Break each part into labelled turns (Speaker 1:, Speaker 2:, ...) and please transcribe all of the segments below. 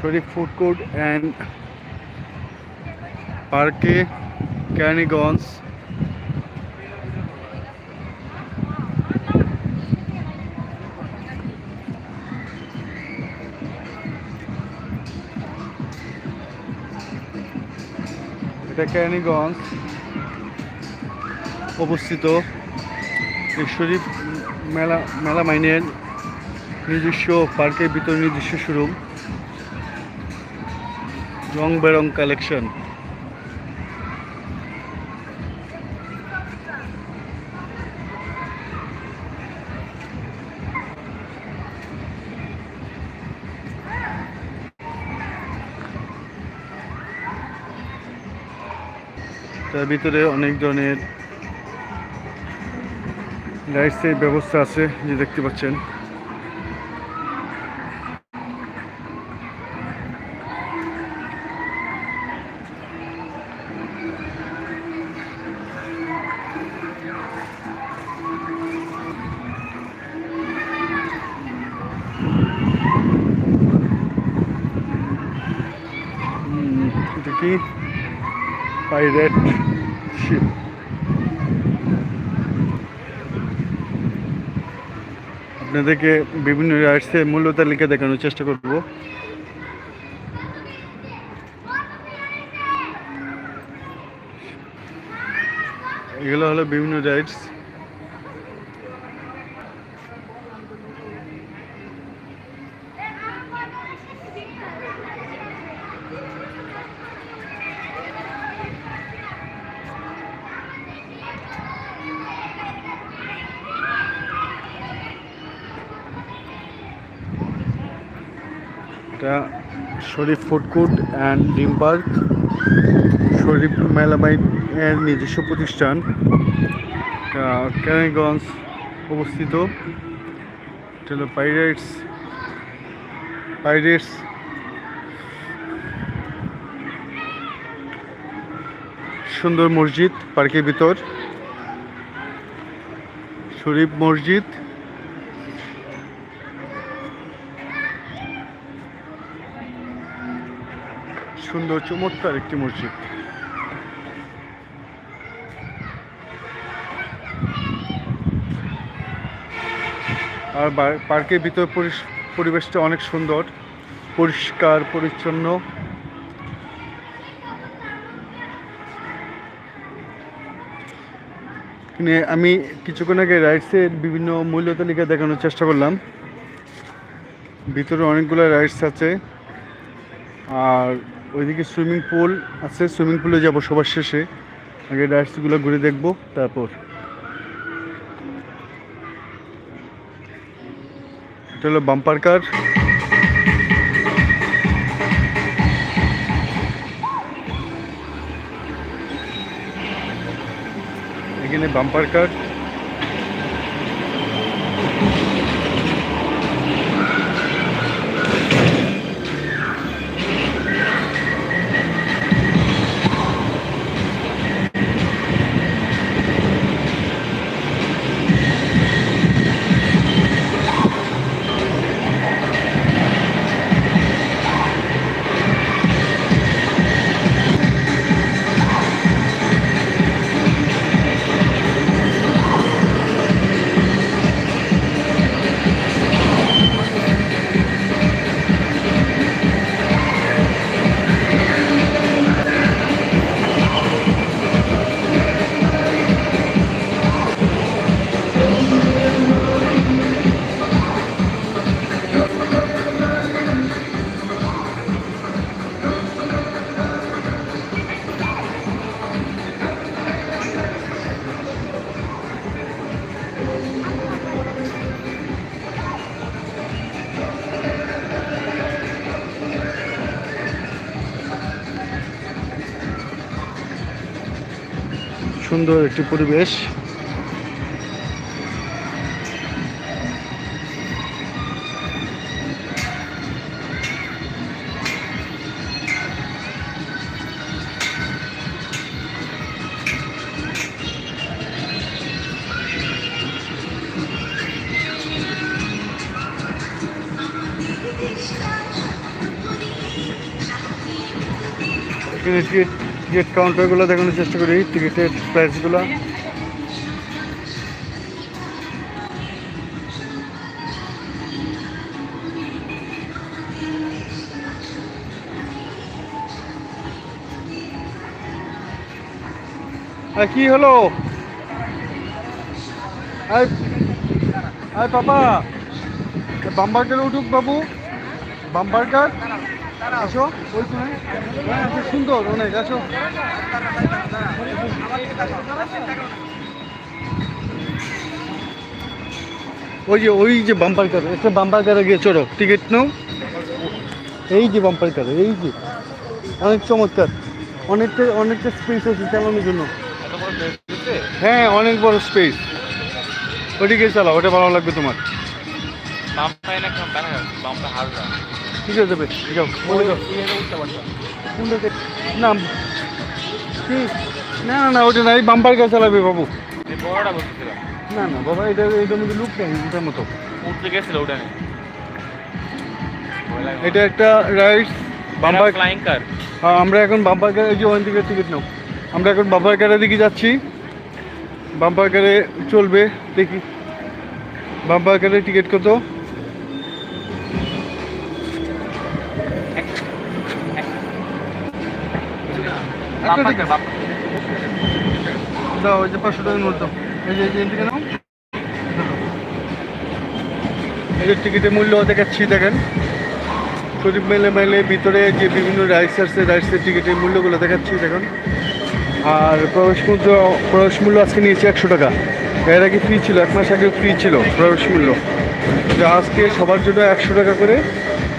Speaker 1: Sharif food court and পার্কে ক্যানিগঞ্জ এটা ক্যানিগঞ্জ অবস্থিত। শরীফ মেলা মেলা মাইনের নিজস্ব পার্কের ভিতরে নিজস্ব শোরুম রং বেরং কালেকশন। তার ভিতরে অনেক ধরনের লাইটসের ব্যবস্থা আছে যে দেখতে পাচ্ছেন হুম, এটা কি? পাইরেট শিপ আপনাদেরকে বিভিন্ন রাইডসের মূল্য তালিকা দেখানোর চেষ্টা করব। এগুলো হলো বিভিন্ন রাইডস এটা Sharif food court and dream park. Sharif melamine এর নিজস্ব প্রতিষ্ঠান। কেরানীগঞ্জ অবস্থিত। এটা পাইরেটস। পাইরেটস। সুন্দর মসজিদ, পার্কের ভিতর। শরীফ মসজিদ। সুন্দর, চমৎকার একটি মসজিদ। আর পার্কের ভিতর পরিবেশটা অনেক সুন্দর, পরিষ্কার, পরিচ্ছন্ন। আমি কিছুক্ষণ আগে রাইডসের বিভিন্ন মূল্য তালিকা দেখানোর চেষ্টা করলাম। ভিতরে অনেকগুলো রাইডস আছে। আর ওইদিকে সুইমিং পুল আছে, সুইমিং পুলে যাব সবার শেষে। আগে রাইডসগুলো ঘুরে দেখব, তারপর। এটা হলো বাম্পার কার এখানে বাম্পার কার সুন্দর একটি পরিবেশ। টিকিট কাউন্টারগুলো দেখানোর চেষ্টা করি টিকিটের প্রাইসগুলো কি হলো? আয় বাবা উঠুক বাবু বাম্বারকার খুব সুন্দর অনেক আসো ওই যে ওই যে বাম্পার কার একটা বাম্পার কারে গিয়ে চড়ো। টিকিট নাও। এই যে বাম্পার কার এই যে। অনেক চমৎকার। অনেকটা অনেকটা স্পেস আছে চালানোর জন্য। হ্যাঁ অনেক বড় স্পেস ওইদিকে চালাও, ওটা ভালো লাগবে তোমার।
Speaker 2: দেখা যাচ্ছে বামটা হালকা।
Speaker 1: ঠিক আছে যাও না না না না ওটা না এই বাম্পার কার চালাবে বাবু। না না বাবা এটা এটার মধ্যে লুক নেই এটার মতো।
Speaker 2: ওটা
Speaker 1: এটা একটা রাইডস বাম্পার
Speaker 2: ফ্লাইং কার
Speaker 1: হ্যাঁ আমরা এখন বাম্পার কারে যে ওখান থেকে টিকিট নাও। আমরা এখন বাম্পার কারের দিকে যাচ্ছি। বাম্পার কারে চলবে দেখি। বাম্পার কারে টিকিট কত? দাও ওই যে পাঁচশো টাকার নোট দাও এই যে এই যে নাও। এই যে টিকিটের মূল্য দেখাচ্ছি দেখেন। শরীফ মেলে মেলে ভিতরে যে বিভিন্ন রাইডস আছে রাইডসের টিকিটের মূল্যগুলো দেখাচ্ছি দেখুন। আর প্রবেশ মূল্য প্রবেশ মূল্য আজকে নিয়েছে একশো টাকা। এর আগে ফ্রি ছিল এক মাস আগে ফ্রি ছিল প্রবেশ মূল্য। আজকে সবার জন্য একশো টাকা করে।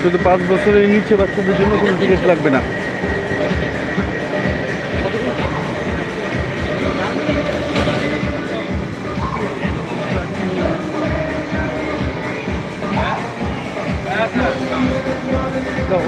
Speaker 1: শুধু পাঁচ বছরের নিচে বাচ্চাদের জন্য কোনো টিকিট লাগবে না।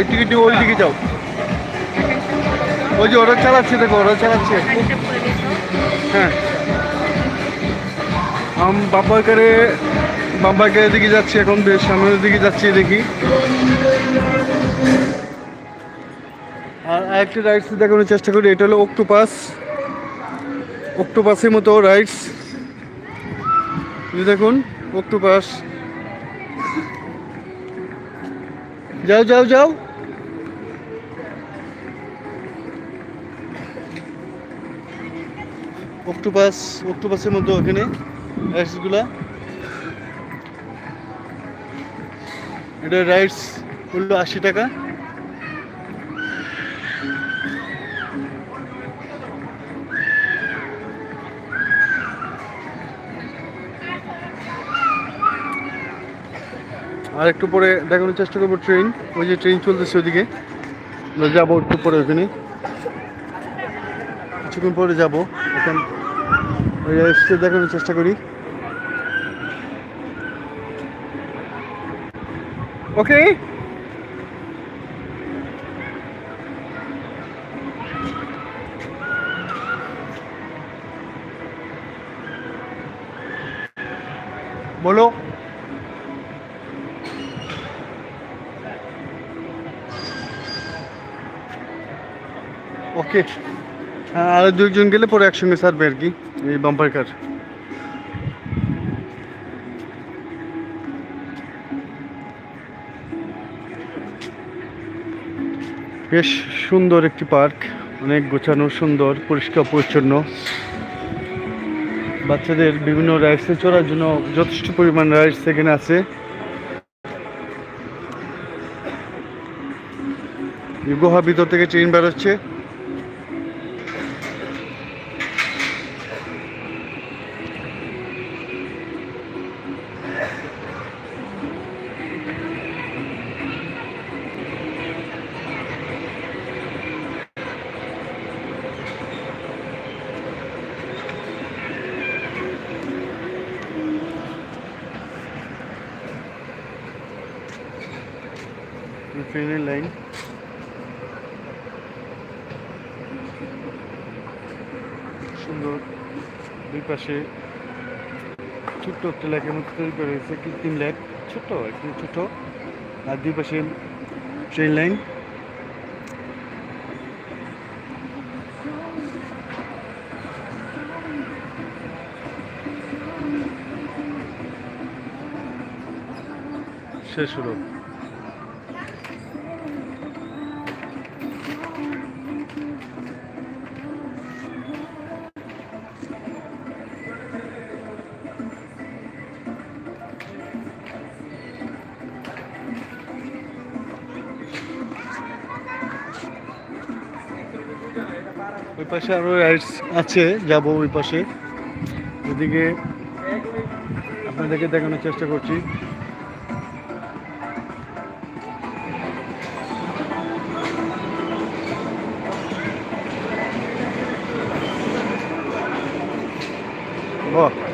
Speaker 1: ওই টিকিট নিয়ে ওই দিকে যাও। ওই যে ওরা চালাচ্ছে, দেখো ওরা চালাচ্ছে। হ্যাঁ। আম বাম্বাকারে বাম্বাকারের দিকে যাচ্ছি এখন বেশ, সামনের দিকে যাচ্ছি দেখি। আর আরেকটা রাইডস দেখানোর চেষ্টা করি, এটা হলো অক্টোপাস অক্টোপাসের মতো রাইডস দেখুন অক্টোপাস যাও যাও যাও। অক্টোপাস, অক্টোপাসের মধ্যে ওখানে রাইডসগুলা এটা রাইডস করল আশি টাকা। আর একটু পরে দেখানোর চেষ্টা করব ট্রেন ওই যে ট্রেন চলতেছে ওইদিকে। যাব একটু পরে ওখানে। কিছুক্ষণ পরে যাব। এখন দেখানোর চেষ্টা করি। ওকে? বলো। ওকে। আর দুজন গেলে পরে একসঙ্গে সারবে আর কি। এই বাম্পার কার বেশ সুন্দর একটি পার্ক, অনেক গোছানো, সুন্দর, পরিষ্কার, পরিচ্ছন্ন। বাচ্চাদের বিভিন্ন রাইডসে চড়ার জন্য যথেষ্ট পরিমাণ রাইডস এখানে আছে। গুহা ভিতর থেকে ট্রেন বেরোচ্ছে। ট্রেনের লাইন। সুন্দর দুই পাশে ছোট্ট একটা লেকের মতো তৈরি করা হয়েছে, কৃত্রিম ল্যাক ছোট একটু ছোট আর দুই পাশে ট্রেন লাইন। শেষ হলো। ওই পাশে আরও রাইডস আছে যাব ওই পাশে। ওদিকে আপনাদেরকে দেখানোর চেষ্টা করছি। বাহ।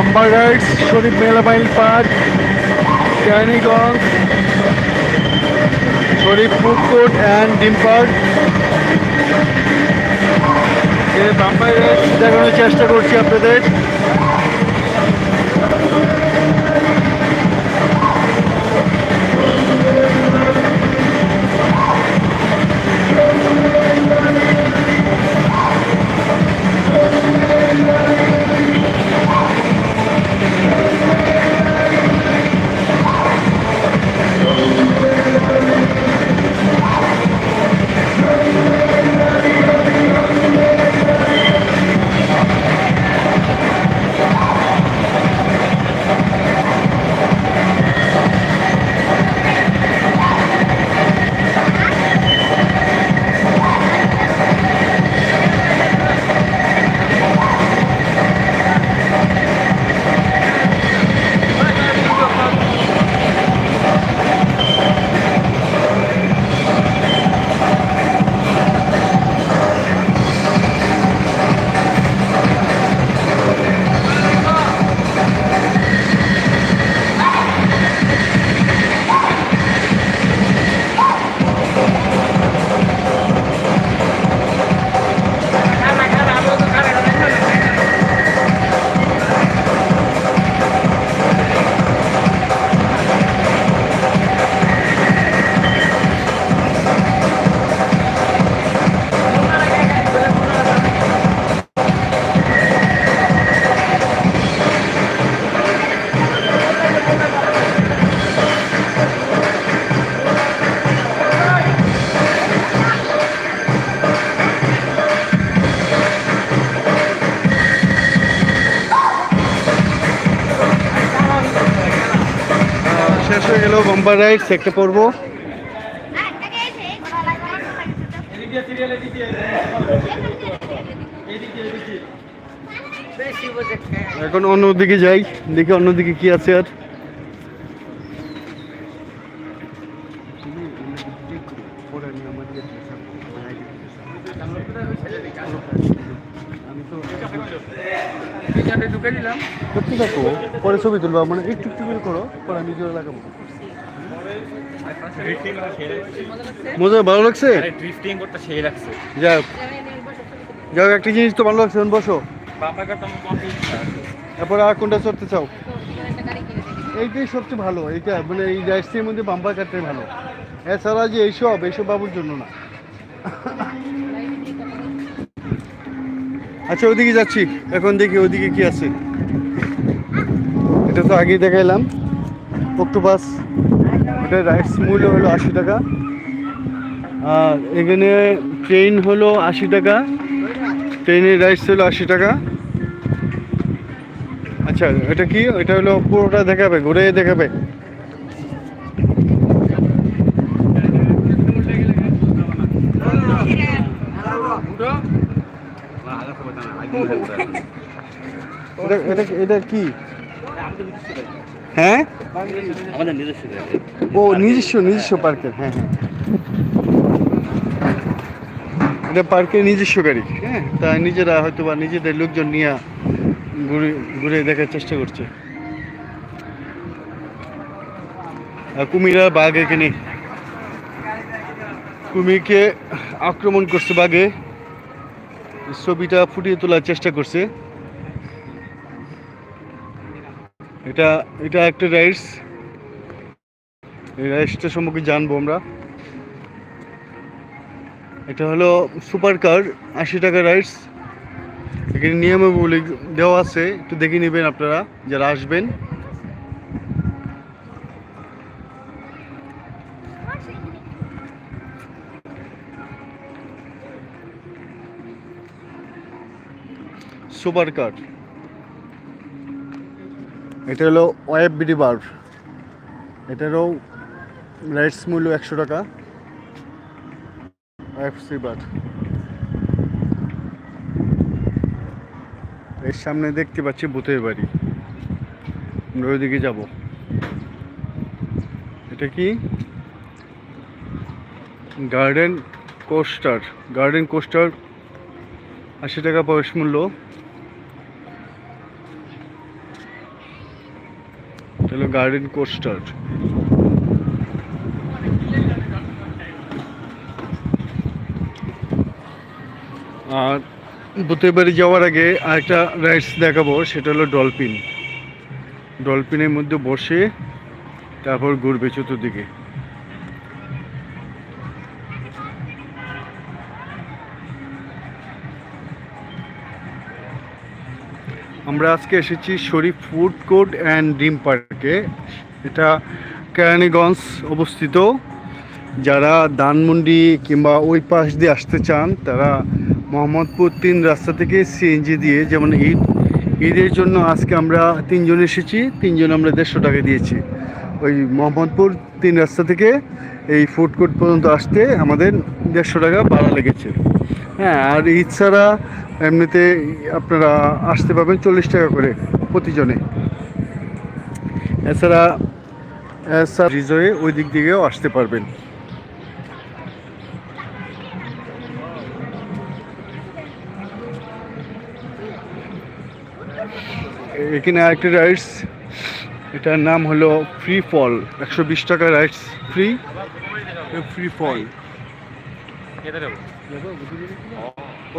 Speaker 1: Bumper rides Sharif melamine park Keraniganj Sharif food court and dream park bumper rides দেখানোর চেষ্টা করছি আপনাদের। গেল বাম্বার রাইডস একটা পর্ব। এখন অন্যদিকে যাই দেখি অন্যদিকে কি আছে আর। পরে ছবি তুলবা মানে একটু একটু করে করো পরে আমি জোরে লাগাবো। মজা ভালো লাগছে?
Speaker 2: ড্রিফটিং করতে সেই লাগছে।
Speaker 1: যাক যাক একটা জিনিস তো ভালো লাগছে বসো। তারপরে আর কোনটা চড়তে চাও? এইটাই সবচেয়ে ভালো এইটা মানে এই রাইসটির মধ্যে বাম্পার কাটতে ভালো। এছাড়া যে এইসব এইসব বাবুর জন্য না। আচ্ছা ওদিকে যাচ্ছি। এখন দেখি ওদিকে কি আছে। এটা তো আগেই দেখাইলাম। অক্টোপাস এটা রাইস মূল্য হলো আশি টাকা। আর এখানে ট্রেন হলো আশি টাকা। ট্রেনের রাইস হলো আশি টাকা। আচ্ছা এটা কি? এটা হলো পুরোটা দেখাবে ঘুরে দেখাবে। এটা এটা এটা কি? হ্যাঁ?
Speaker 2: আমাদের নিজস্ব
Speaker 1: ও নিজস্ব নিজস্ব পার্কের হ্যাঁ হ্যাঁ। এটা পার্কের নিজস্ব গাড়ি। হ্যাঁ। তা নিজেরা হয়তো বা নিজেদের লোকজন নিয়ে ঘুরে ঘুরে দেখার চেষ্টা করছে। কুমিরা বাঘ এখানে। কুমিরকে আক্রমণ করছে বাঘে। ছবিটা ফুটিয়ে তোলার চেষ্টা করছে। এটা এটা একটা রাইডস এই রাইডসটা সম্পর্কে জানব আমরা। এটা হলো সুপার কার আশি টাকা রাইডস এখানে নিয়মাবলী দেওয়া আছে, একটু দেখে নেবেন আপনারা, যারা আসবেন। সুপার কার এটা হলো ওয়েব বিডি বার এটারও রাইটস মূল্য একশো টাকা। ওয়েব সি বার এর সামনে দেখতে পাচ্ছি ভূতের বাড়ি। আমরা ওইদিকে যাব। এটা কি? Garden coaster. গার্ডেন কোস্টার আশি টাকা প্রবেশ মূল্য। হলো গার্ডেন কোস্টার। আর ভূতের বাড়ি যাওয়ার আগে আরেকটা রাইডস দেখাবো, সেটা হলো ডলফিন। ডলফিনের মধ্যে বসে তারপর ঘুরবে চতুর্দিকে। আমরা আজকে এসেছি Sharif food court and dream পার্কে। এটা কেরানীগঞ্জ অবস্থিত। যারা ধানমন্ডি কিংবা ওই পাশ দিয়ে আসতে চান, তারা মোহাম্মদপুর তিন রাস্তা থেকে সিএনজি দিয়ে, যেমন ঈদ, ঈদের জন্য আজকে আমরা তিনজন এসেছি। তিনজন আমরা দেড়শো টাকা দিয়েছি। ওই মোহাম্মদপুর তিন রাস্তা থেকে এই ফুড কোর্ট পর্যন্ত আসতে আমাদের দেড়শো টাকা ভাড়া লেগেছে। হ্যাঁ আর ছাড়া এমনিতে আপনারা আসতে পারবেন চল্লিশ টাকা করে প্রতিজনে। এছাড়া এছাড়া রিজয়ে ওই দিক দিকেও আসতে পারবেন। এখানে আরেকটা রাইডস এটার নাম হলো ফ্রি ফল একশো বিশ টাকা রাইডস ফ্রি ফ্রি ফল
Speaker 2: খেতে দেবো।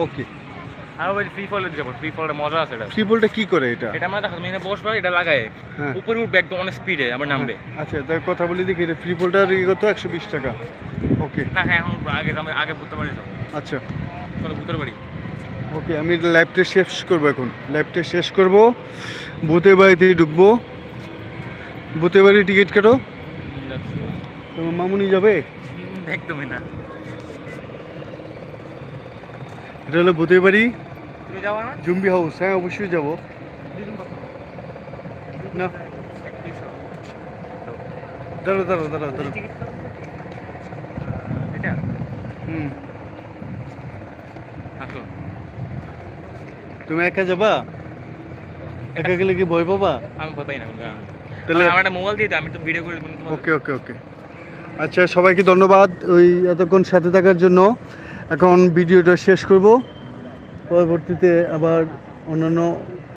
Speaker 1: ওকে
Speaker 2: আর ওই ফ্রি ফল যাব ফ্রি ফলটা মজা আছে এটা।
Speaker 1: ফ্রি ফলটা কি করে এটা?
Speaker 2: এটা মানে দেখো বসবা এটা লাগায়।
Speaker 1: হ্যাঁ।
Speaker 2: উপরে উঠবে একদম অনেক স্পিডে আবার নামবে।
Speaker 1: আচ্ছা তাই কথা বলি দেখি এটা ফ্রি ফলটার কত একশো বিশ টাকা। ওকে
Speaker 2: না হ্যাঁ এখন আগে আমি আগে বুঝতে পারি তো
Speaker 1: আচ্ছা।
Speaker 2: চলো বুঝতে পারি
Speaker 1: ওকে আমি শেষ করব এখন। শেষ করব। ভূতের বাড়িতে ঢুকবো। ভূতের বাড়ি টিকিট কাটো। তোমার মামুনি যাবে?
Speaker 2: একদমই না।
Speaker 1: এটা হলো ভূতের বাড়ি
Speaker 2: তুমি যাবা না?
Speaker 1: জুম্বি হাউস হ্যাঁ অবশ্যই যাব। না। দাঁড়ো দাঁড়ো দাঁড়ো দাঁড়ো হুম।
Speaker 2: আসো।
Speaker 1: তুমি একা যাবা? একা গেলে কি ভয় পাবা?
Speaker 2: আমি ভয় পাই না
Speaker 1: তাহলে
Speaker 2: আমার একটা মোবাইল দিয়ে আমি তো ভিডিও করে
Speaker 1: ওকে ওকে ওকে। আচ্ছা সবাইকে ধন্যবাদ ওই এতক্ষণ সাথে থাকার জন্য। এখন ভিডিওটা শেষ করব। পরবর্তীতে আবার অন্যান্য